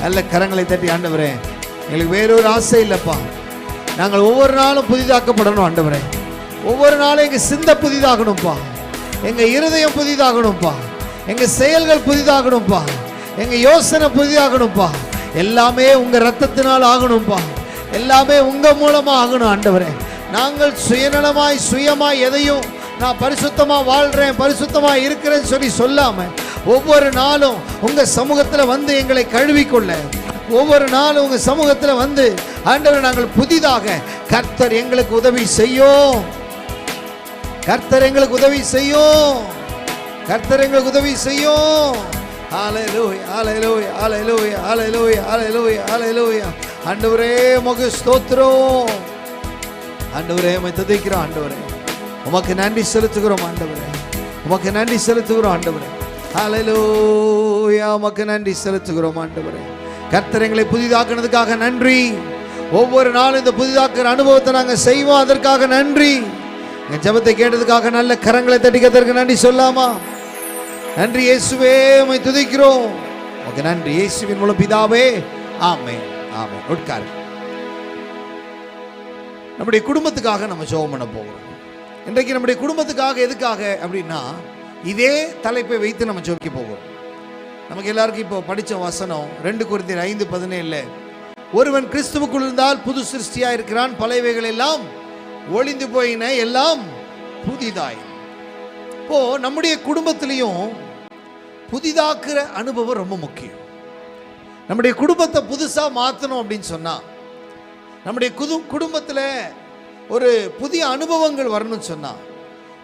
நல்ல கரங்களை தட்டி ஆண்டவரே. எங்களுக்கு வேறொரு ஆசை இல்லைப்பா. நாங்கள் ஒவ்வொரு நாளும் புதிதாக்கப்படணும் ஆண்டவரே. ஒவ்வொரு நாளும் எங்கள் சிந்த புதிதாகணும்ப்பா. எங்கள் இருதயம் புதிதாகணும்ப்பா. எங்கள் செயல்கள் புதிதாகணும்ப்பா. எங்கள் யோசனை புதிதாகணும்ப்பா. எல்லாமே உங்கள் ரத்தத்தினால் ஆகணும்ப்பா. எல்லாமே உங்கள் மூலமாக ஆகணும் ஆண்டவரே. நாங்கள் சுயநலமாய் சுயமாய் எதையும் நான் பரிசுத்தமாக வாழ்கிறேன் பரிசுத்தமாக இருக்கிறேன்னு சொல்லி சொல்லாமல் ஒவ்வொரு நாளும் உங்க சமூகத்துல வந்து எங்களை கழுவிக்கொள்ள. ஒவ்வொரு நாளும் உங்க சமூகத்துல வந்து ஆண்டவர் நாங்கள் புதிதாக கர்த்தர் எங்களுக்கு உதவி செய்யும். கர்த்தர் எங்களுக்கு உதவி செய்யும். கர்த்தர் எங்களுக்கு உதவி செய்யும். ஆண்டவரே உமக்கு ஸ்தோத்திரம். ஆண்டவரே துதிக்கிறோம் ஆண்டவரே. உமக்கு நன்றி செலுத்துகிறோம் ஆண்டவரே. உமக்கு நன்றி செலுத்துகிறோம் ஆண்டவரே. ஹalleluya உமக்கு நன்றி செலுத்துகிறோம் ஆண்டவரே. கர்த்தர் எங்களை புதிதாக்குனதுக்காக நன்றி. ஒவ்வொரு நாளும் இந்த புதிதாக்குற அனுபவத்தை நாங்கள் செய்வோம். அதற்காக நன்றி. எங்கள் ஜெபத்தை கேட்டதுக்காக நல்ல கரங்களை தட்டிக்கிறதற்கு நன்றி சொல்லாமா? நன்றி இயேசுவே உமை துதிக்கிறோம். உமக்கு நன்றி. இயேசுவின் மூலம் பிதாவே ஆமே ஆமே உட்காரு. நம்முடைய குடும்பத்துக்காக நம்ம ஜெபம் பண்ண போகிறோம். இன்றைக்கு நம்முடைய குடும்பத்துக்காக எதுக்காக அப்படின்னா இதே தலைப்பை வைத்து நம்ம ஜெபிக்க போகிறோம் நமக்கு எல்லாருக்கும் இப்போ படித்த வசனம் ரெண்டு குருந்தியர் ஐந்து பதினேழு ஒருவன் கிறிஸ்துவுக்குள் இருந்தால் புது சிருஷ்டியாக இருக்கிறான் பழையவைகள் எல்லாம் ஒளிந்து போயின எல்லாம் புதிதாய். இப்போ நம்முடைய குடும்பத்திலையும் புதிதாக்குற அனுபவம் ரொம்ப முக்கியம். நம்முடைய குடும்பத்தை புதுசாக மாற்றணும் அப்படின்னு சொன்னால் நம்முடைய குது குடும்பத்தில் ஒரு புதிய அனுபவங்கள் வரணும்னு சொன்னால்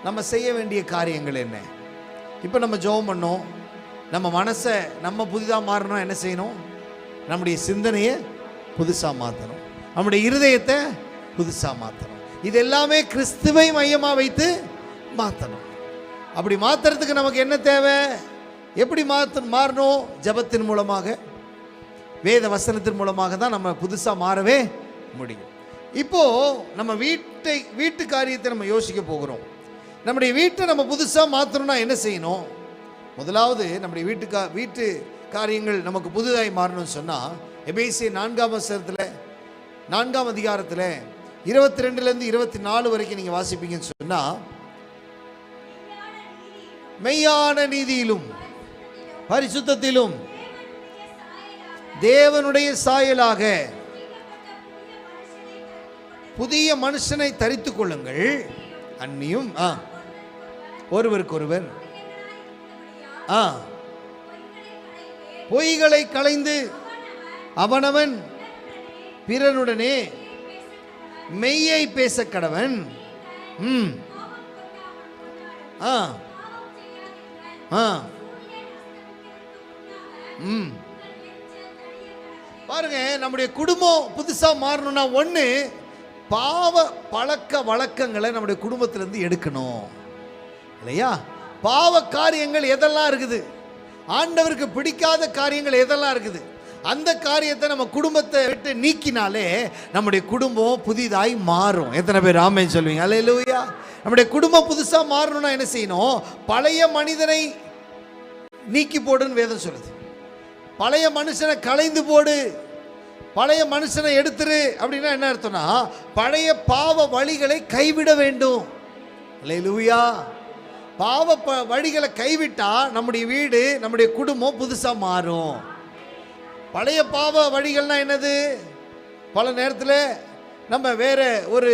நம்ம செய்ய வேண்டிய காரியங்கள் என்ன? இப்போ நம்ம ஜெபம் பண்ணோம். நம்ம மனசை நம்ம புதிதாக மாறணும் என்ன செய்யணும்? நம்முடைய சிந்தனையை புதுசாக மாற்றணும் நம்முடைய இருதயத்தை புதுசாக மாற்றணும் இது எல்லாமே கிறிஸ்துவை மையமாக வைத்து மாற்றணும் அப்படி மாற்றுறதுக்கு நமக்கு என்ன தேவை? எப்படி மாற்ற மாறணும்? ஜெபத்தின் மூலமாக வேத வசனத்தின் மூலமாக தான் நம்ம புதுசாக மாறவே முடியும். இப்போது நம்ம வீட்டை வீட்டு காரியத்தை நம்ம யோசிக்க போகிறோம். நம்முடைய வீட்டை நம்ம புதுசாக மாற்றணும்னா என்ன செய்யணும்? முதலாவது நம்முடைய வீட்டுக்கா வீட்டு காரியங்கள் நமக்கு புதுதாய் மாறணும்னு சொன்னால் எபேசி நான்காம் வசனத்தில் நான்காம் அதிகாரத்தில் இருபத்தி ரெண்டுலேருந்து இருபத்தி நாலு வரைக்கும் நீங்கள் வாசிப்பீங்கன்னு சொன்னால் மெய்யான நீதியிலும் பரிசுத்தத்திலும் தேவனுடைய சாயலாக புதிய மனுஷனை தரித்து கொள்ளுங்கள். அந்நியும் ஆ. ஒருவருக்கொருவர். ஆ. பொய்களை களைந்து அவனவன் பிறனுடனே மெய்யை பேச கடவன் ம். ஆ. ஆ. ம். பாருங்க நம்முடைய குடும்பம் புதுசா மாறணும்னா ஒன்று பாவ பழக்க வழக்கங்களை நம்முடைய குடும்பத்திலிருந்து எடுக்கணும். இல்லையா? பாவ காரியங்கள் எதெல்லாம் இருக்குது? ஆண்டவருக்கு பிடிக்காத காரியங்கள் எதெல்லாம் இருக்குது? அந்த காரியத்தை நம்ம குடும்பத்தை விட்டு நீக்கினாலே நம்முடைய குடும்பம் புதிதாய் மாறும். எத்தனை பேர் ஆமேன்னு சொல்லுவீங்க? அல்ல நம்முடைய குடும்பம் புதுசாக மாறணும்னா என்ன செய்யணும்? பழைய மனிதனை நீக்கி போடுன்னு வேதம் சொல்லுது. பழைய மனுஷனை கலைந்து போடு. பழைய மனுஷனை எடுத்துரு அப்படின்னா என்ன அர்த்தம்னா பழைய பாவ வழிகளை கைவிட வேண்டும். லூயா பாவ ப வழிகளை கைவிட்டா நம்முடைய வீடு நம்முடைய குடும்பம் புதுசாக மாறும். பழைய பாவ வழிகள்னால் என்னது? பல நேரத்தில் நம்ம வேற ஒரு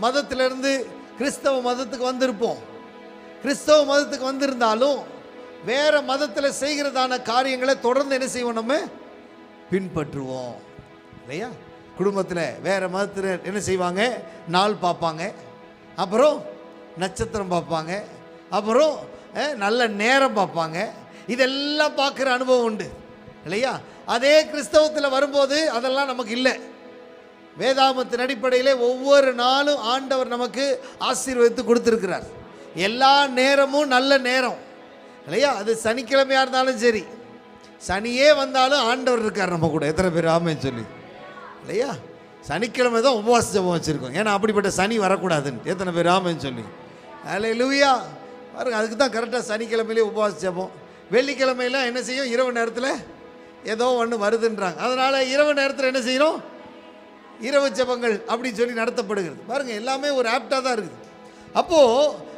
மதத்திலிருந்து கிறிஸ்தவ மதத்துக்கு வந்திருப்போம். கிறிஸ்தவ மதத்துக்கு வந்திருந்தாலும் வேற மதத்தில் செய்கிறதான காரியங்களை தொடர்ந்து என்ன செய்வோம் நம்ம? பின்பற்றுவோம். இல்லையா? குடும்பத்தில் வேறு மதத்தில் என்ன செய்வாங்க? நாள் பார்ப்பாங்க. அப்புறம் நட்சத்திரம் பார்ப்பாங்க. அப்புறம் நல்ல நேரம் பார்ப்பாங்க. இதெல்லாம் பார்க்குற அனுபவம் உண்டு. இல்லையா? அதே கிறிஸ்தவத்தில் வரும்போது அதெல்லாம் நமக்கு இல்லை. வேதாமத்தின் அடிப்படையிலே ஒவ்வொரு நாளும் ஆண்டவர் நமக்கு ஆசீர்வதித்து கொடுத்துருக்கிறார். எல்லா நேரமும் நல்ல நேரம். இல்லையா? அது சனிக்கிழமையாக இருந்தாலும் சரி சனியே வந்தாலும் ஆண்டவர் இருக்கார் நம்ம கூட. எத்தனை பேர் ஆமைன்னு சொல்லி. இல்லையா? சனிக்கிழமை தான் உபவாச ஜெபம் வச்சுருக்கோம். ஏன்னா அப்படிப்பட்ட சனி வரக்கூடாதுன்னு. எத்தனை பேர் ஆமைன்னு சொல்லி. அதில் லுவியா பாருங்க அதுக்கு தான் கரெக்டாக சனிக்கிழமையிலே உபவாச ஜெபம். வெள்ளிக்கிழமையெல்லாம் என்ன செய்யும்? இரவு நேரத்தில் ஏதோ ஒன்று வருதுன்றாங்க. அதனால் இரவு நேரத்தில் என்ன செய்யணும் இரவு ஜெபங்கள் அப்படின்னு சொல்லி நடத்தப்படுகிறது. பாருங்கள் எல்லாமே ஒரு ஆப்டாக தான் இருக்குது. அப்போது